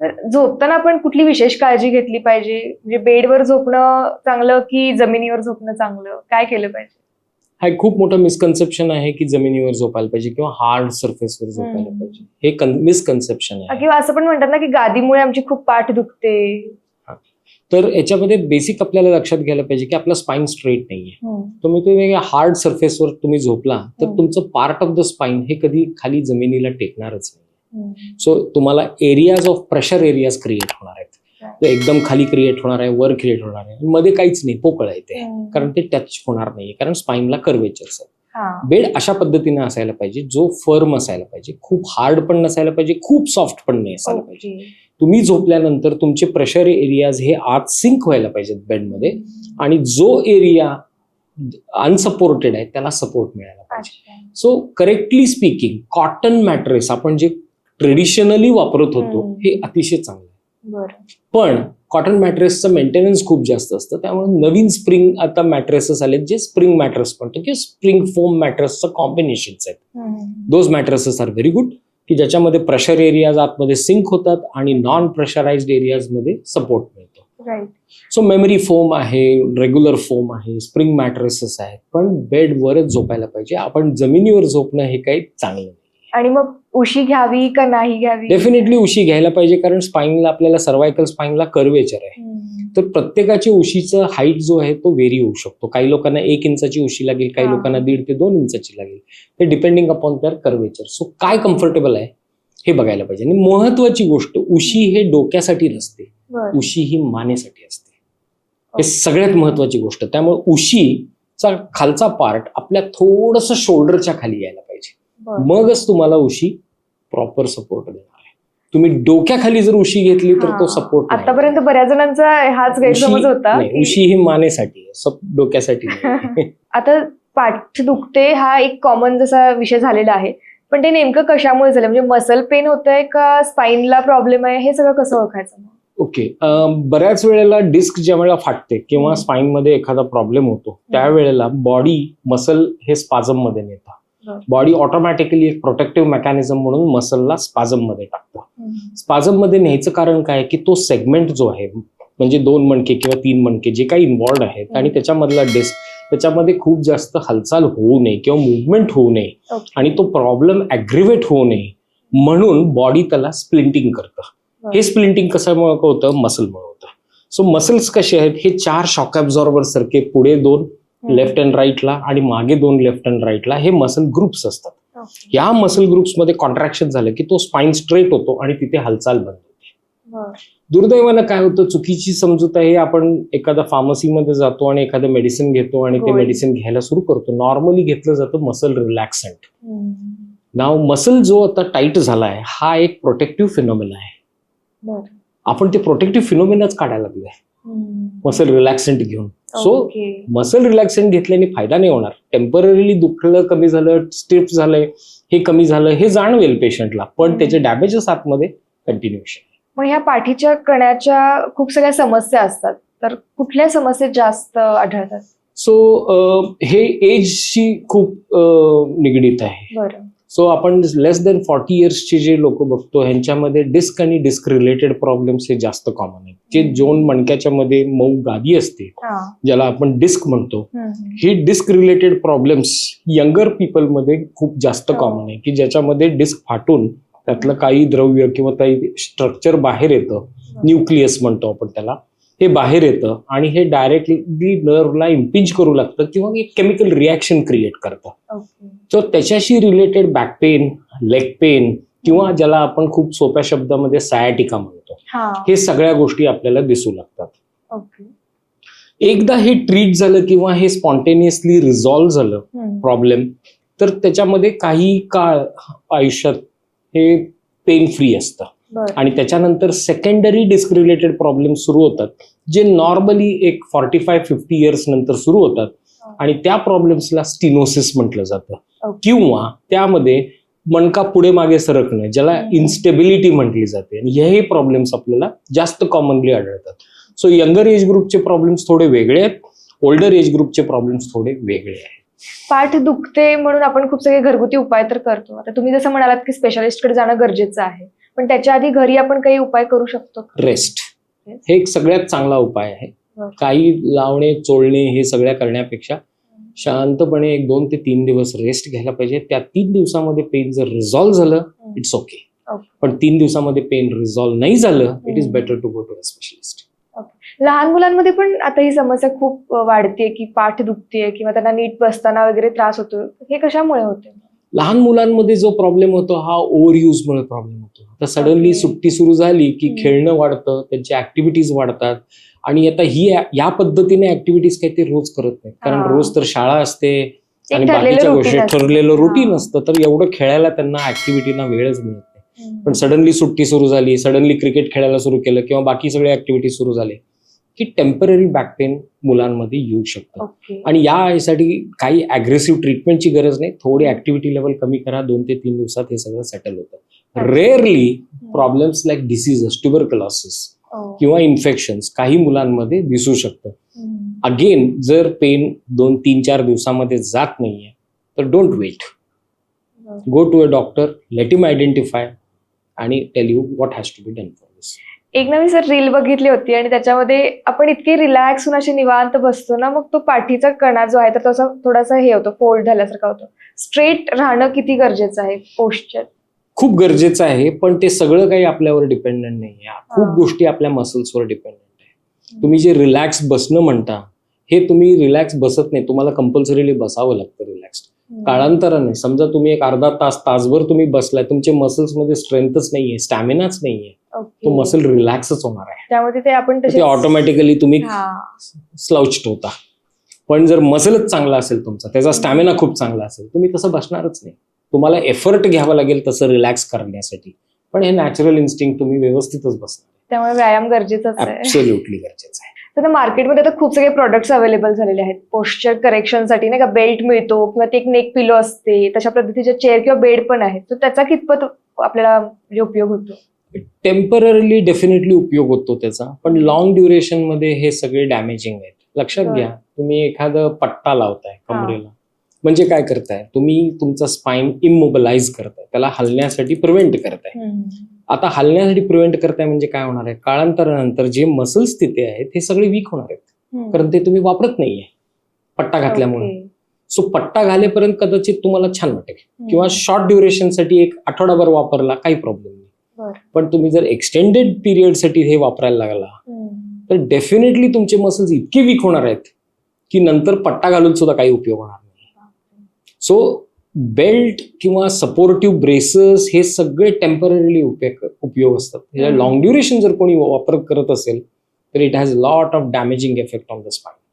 तर झोपताना आपण कुठली विशेष काळजी घेतली पाहिजे म्हणजे बेडवर झोपणं चांगलं की जमिनीवर झोपणं चांगलं काय केलं पाहिजे हा खूप मोठं मिसकन्सेप्शन आहे की जमिनीवर झोपायला पाहिजे किंवा हार्ड सरफेसवर झोपायला. पाहिजे हे मिसकन्सेप्शन आहे किंवा असं पण म्हणतात ना की गादीमुळे आमची खूप पाठ दुखते तर याच्यामध्ये बेसिक आपल्याला लक्षात घ्यायला पाहिजे की आपला स्पाइन स्ट्रेट नाहीये हम्म. तुम्ही तुम्ही हार्ड सरफेसवर तुम्ही झोपला तर हम्म. तुमचं पार्ट ऑफ द स्पाइन हे कधी खाली जमिनीला टेकणारच नाही. सो तुम्हाला areas of pressure areas create होणार आहेत. एकदम खाली क्रिएट होणार आहे वर क्रिएट होणार आहे. मध्ये काहीच नाही पोकळ आहे ते. कारण ते टच होणार नाही कारण स्पाईनला कर्वेचर्स आहे. बेड अशा पद्धतीने असायला पाहिजे जो फर्म असायला पाहिजे. खूप हार्ड पण नसायला पाहिजे खूप सॉफ्ट पण नाही असायला पाहिजे. तुम्ही झोपल्यानंतर तुमचे प्रेशर एरियाज हे आत सिंक व्हायला पाहिजेत बेडमध्ये आणि जो एरिया अनसपोर्टेड आहे त्याला सपोर्ट मिळायला पाहिजे. So correctly speaking cotton mattress आपण जे ट्रेडिशनली वापरत होतो. हे अतिशय चांगलं आहे. पण कॉटन मॅट्रेसचं मेंटेनन्स खूप जास्त असतं त्यामुळे नवीन स्प्रिंग आता मॅट्रेसेस आलेत जे स्प्रिंग मॅट्रेस म्हणतो किंवा स्प्रिंग फोम मॅट्रेसचं कॉम्बिनेशन्स आहेत. Those mattresses are very good की ज्याच्यामध्ये प्रेशर एरियाज आतमध्ये सिंक होतात आणि नॉन प्रेशराइज्ड एरियाजमध्ये सपोर्ट मिळतो. सो मेमरी फोम आहे रेग्युलर फोम आहे स्प्रिंग मॅट्रेसेस आहेत पण बेडवरच झोपायला पाहिजे. आपण जमिनीवर झोपणं हे काही चांगलं नाही. आणि मग उशी घ्यावी का नाही घ्यावी? डेफिनेटली उशी घ्यायला पाहिजे कारण स्पाईनला आपल्याला सर्वायकल स्पाईनला कर्वेचर आहे. तर प्रत्येकाची उशीचं हाईट जो आहे तो व्हेरी होऊ शकतो. काही लोकांना एक इंचाची उशी लागेल काही. लोकांना दीड ते दोन इंचाची लागेल. ते depending upon the curvature so काय कम्फर्टेबल आहे? हे बघायला पाहिजे. आणि महत्वाची गोष्ट उशी हे डोक्यासाठी नसते. उशी ही मानेसाठी असते. हे सगळ्यात महत्वाची गोष्ट. त्यामुळे उशीचा खालचा पार्ट आपल्या थोडस शोल्डरच्या खाली यायला. मगच तुम्हाला उशी प्रॉपर सपोर्ट देणार आहे तुम्ही डोक्याखाली जर उशी घेतली तर तो. सपोर्ट आतापर्यंत बऱ्याच जणांचा हाच गैरसमज होता उशी ही मानेसाठी आहे डोक्यासाठी नाही. आता पाठ दुखते हा एक कॉमन जसा विषय झालेला आहे पण ते नेमकं कशामुळे झालं म्हणजे मसल पेन होतंय का स्पाईनला प्रॉब्लेम आहे हे सगळं कसं ओळखायचं? ओके बऱ्याच वेळेला डिस्क ज्या वेळेला फाटते किंवा हम्म. स्पाईन मध्ये एखादा प्रॉब्लेम होतो त्यावेळेला बॉडी मसल हे स्पाझममध्ये नेतं बरं. बॉडी ऑटोमॅटिकली एक प्रोटेक्टिव्ह मेकॅनिझम म्हणून मसलला स्पाझममध्ये टाकतं स्पाझममध्ये न्यायचं कारण काय की तो सेगमेंट जो आहे म्हणजे दोन मणके किंवा तीन मणके जे काही इन्वॉल्ड आहेत आणि. त्याच्यामधला डिस्क त्याच्यामध्ये खूप जास्त हालचाल होऊ नये किंवा मुवमेंट होऊ नये. आणि तो प्रॉब्लेम ॲग्रिवेट होऊ नये म्हणून बॉडी त्याला स्प्लिंटिंग करतं. हे स्प्लिंटिंग कशामुळे होतं मसलमुळे होतं सो मसल्स कसे आहेत हे चार शॉक ॲब्झॉर्बर सारखे पुढे दोन. लेफ्ट अँड राईटला आणि मागे दोन लेफ्ट अँड राईटला हे मसल ग्रुप्स असतात. या मसल ग्रुप्समध्ये कॉन्ट्रॅक्शन झालं की तो स्पाईन स्ट्रेट होतो आणि तिथे हालचाल बंद होते. दुर्दैवानं काय होतं चुकीची समजूत आहे आपण एखाद्या फार्मसीमध्ये जातो आणि एखादं मेडिसिन घेतो आणि ते. मेडिसिन घ्यायला सुरू करतो नॉर्मली घेतलं जातं मसल रिलॅक्संट. नाव मसल जो आता टाईट झाला आहे हा एक प्रोटेक्टिव्ह फिनॉमिना आहे. आपण ते प्रोटेक्टिव्ह फिनॉमिनाच काढायला लागलोय. मसल रिलॅक्संट घेऊन सो. मसल रिलॅक्संट घेतल्याने फायदा नाही होणार. टेम्पररीली दुखलं कमी झालं स्टिफ झालंय हे कमी झालं हे जाणवेल पेशंटला पण. त्याचे डॅमेजेस आतमध्ये कंटिन्युएशन मग ह्या पाठीच्या कण्याच्या खूप सगळ्या समस्या असतात. तर कुठल्या समस्या जास्त आढळतात? सो हे एजशी खूप निगडीत आहे. बरं. सो आपण लेस देन फॉर्टी इयर्सचे जे लोक बघतो ह्यांच्यामध्ये डिस्क आणि डिस्क रिलेटेड प्रॉब्लेम्स हे जास्त कॉमन आहेत. जे जोन मणक्याच्या मध्ये मऊ गादी असते हा. ज्याला आपण डिस्क म्हणतो. ही डिस्क रिलेटेड प्रॉब्लेम्स यंगर पीपलमध्ये खूप जास्त हो. कॉमन आहे. की ज्याच्यामध्ये डिस्क फाटून त्यातलं काही द्रव्य किंवा काही स्ट्रक्चर बाहेर येतं. न्यूक्लियस म्हणतो आपण त्याला. हे बाहेर येतं आणि हे डायरेक्टली नर्वला इम्पिंच करू लागतं किंवा एक केमिकल रिॲक्शन क्रिएट करतं. तर त्याच्याशी related back pain leg pain किंवा ज्याला आपण खूप सोप्या शब्दामध्ये सायाटिका म्हणतो. हा. सगळ्या गोष्टी आपल्याला दिसू लागतात. ओके एकदा हे ट्रीट झालं किंवा हे स्पॉन्टेनियसली रिझॉल्व्ह झालं. प्रॉब्लेम तर त्याच्यामध्ये काही काळ आयुष्यात हे पेन फ्री असतं. आणि त्याच्यानंतर सेकंडरी डिस्क रिलेटेड प्रॉब्लेम सुरू होतात जे नॉर्मली एक फॉर्टी फाय फिफ्टी इयर्स नंतर सुरू होतात. आणि त्या प्रॉब्लेम्सला स्टिनोसिस म्हटलं जातं. किंवा त्यामध्ये मणका पुढे मागे सरकणं ज्याला. इन्स्टेबिलिटी म्हटली जाते. आणि हेही प्रॉब्लेम्स आपल्याला जास्त कॉमनली आढळतात. सो यंगर एज ग्रुपचे प्रॉब्लेम्स थोडे वेगळे आहेत. ओल्डर एज ग्रुपचे प्रॉब्लेम्स थोडे वेगळे आहेत. पाठ दुखते म्हणून आपण खूप सगळे घरगुती उपाय तर करतो. आता तुम्ही जसं म्हणालात की स्पेशालिस्टकडे जाणं गरजेचं आहे. पण त्याच्या आधी घरी आपण काही उपाय करू शकतो? रेस्ट हे एक सगळ्यात चांगला उपाय आहे. काही लावणे चोळणे हे सगळ्या करण्यापेक्षा शांतपणे एक दोन ते तीन दिवस रेस्ट घ्यायला पाहिजे. त्या तीन दिवसामध्ये पेन जर रिझॉल्व्ह झालं इट्स ओके. पण तीन दिवसामध्ये पेन रिझॉल्व्ह नाही झालं it is. Better to go to a specialist लहान मुलांमध्ये पण आता ही समस्या खूप वाढते की पाठ दुखतेय किंवा त्यांना नीट बसताना वगैरे त्रास होतो हे कशामुळे होते लहान मुलांमध्ये जो प्रॉब्लेम होतो हा ओव्हर मुळे प्रॉब्लेम होतो आता सडनली. सुट्टी सुरू झाली की. खेळणं वाढतं त्यांची ऍक्टिव्हिटीज वाढतात आणि आता ही या पद्धतीने ऍक्टिव्हिटीज काही ते रोज करत नाही कारण. रोज तर शाळा असते आणि बाकीच्या गोष्टी. ठरलेलं रुटीन. असतं तर एवढं खेळायला त्यांना ऍक्टिव्हिटीना वेळच मिळत नाही. पण सडनली सुट्टी सुरू झाली सडनली क्रिकेट खेळायला सुरू केलं किंवा बाकी सगळे ऍक्टिव्हिटी सुरू झाले की टेंपररी बॅक पेन मुलांमध्ये येऊ शकतं. आणि यासाठी काही अग्रेसिव्ह ट्रीटमेंटची गरज नाही. थोडी ऍक्टिव्हिटी लेवल कमी करा. दोन ते तीन दिवसात हे सगळं सेटल होतं. Rarely problems like diseases tuberculosis ओ. किंवा इन्फेक्शन्स काही मुलांमध्ये दिसू शकतं. अगेन जर पेन दोन तीन चार दिवसामध्ये जात नाहीये तर don't wait. Go to a doctor let him identify आणि tell you what has to be done for this एक नवीन सर रील बघितली होती आणि त्याच्यामध्ये आपण इतके रिलॅक्स होऊन असे निवांत बसतो ना मग तो पाठीचा कणा जो आहे तर तो असा थोडासा हे होतो फोल्ड झाल्यासारखा होतो. स्ट्रेट राहणं किती गरजेचं आहे? पोस्चर खूप गरजेचं आहे पण ते सगळं काही आपल्यावर डिपेंडंट नाही आहे खूप. गोष्टी आपल्या मसल्सवर डिपेंडंट आहे. तुम्ही जे रिलॅक्स बसणं म्हणता हे तुम्ही रिलॅक्स बसत नाही. तुम्हाला कंपल्सरीली बसावं लागतं रिलॅक्स काळांतराने समजा तुम्ही एक अर्धा तास तासभर तुम्ही बसलाय तुमचे मसल्समध्ये स्ट्रेंथच नाहीये स्टॅमिनाच नाहीये. तो मसल रिलॅक्सच होणार आहे. त्यामध्ये ते आपण ऑटोमॅटिकली तुम्ही हा. स्लाउच्ड होता. पण जर मसलच चांगला असेल तुमचा त्याचा स्टॅमिना खूप चांगला असेल तुम्ही तसं बसणारच नाही. तुम्हाला एफर्ट घ्यावा लागेल तसं रिलॅक्स करण्यासाठी. पण हे नॅचरल इन्स्टिंग तुम्ही व्यवस्थितच बसणार त्यामुळे व्यायाम ऍब्सोल्युटली गरजेचं आहे. तर मार्केटमध्ये आता खूप सगळे प्रोडक्ट्स अवेलेबल झालेले आहेत. पोस्चर करेक्शनसाठी नाही का बेल्ट मिळतो किंवा ते एक नेक पिलो असते तशा पद्धतीचे चेअर किंवा बेड पण आहेत. तर त्याचा कितपत आपल्याला म्हणजे उपयोग होतो? टेम्पररीली डेफिनेटली उपयोग होतो त्याचा पण लॉंग ड्युरेशनमध्ये हे सगळे डॅमेजिंग आहेत. लक्षात. घ्या तुम्ही एखादं पट्टा लावताय कमरेला. म्हणजे काय करताय? तुम्ही तुमचा स्पाइन इमोबलाइज करताय. त्याला हलण्यासाठी प्रिव्हेंट करताय. आता हलण्यासाठी प्रिव्हेंट करताय म्हणजे काय होणार आहे? काळांतरानंतर जे मसल्स तिथे आहेत हे सगळे वीक होणार आहेत. कारण ते तुम्ही वापरत नाहीये. पट्टा घातल्यामुळे. सो पट्टा घालेपर्यंत कदाचित तुम्हाला छान वाटेल. किंवा शॉर्ट ड्युरेशनसाठी एक आठवडाभर वापरला काही प्रॉब्लेम नाही. पण तुम्ही जर एक्सटेंडेड पिरियडसाठी हे वापरायला लागला. तर डेफिनेटली तुमचे मसल्स इतके वीक होणार आहेत की नंतर पट्टा घालून सुद्धा काही उपयोग होणार नाही. सो बेल्ट किंवा सपोर्टिव्ह ब्रेसेस हे सगळे टेम्पररीली उपयोग उपयोग असतात. लॉंग ड्युरेशन जर कोणी वापर करत असेल तर it has lot of damaging effect on the spine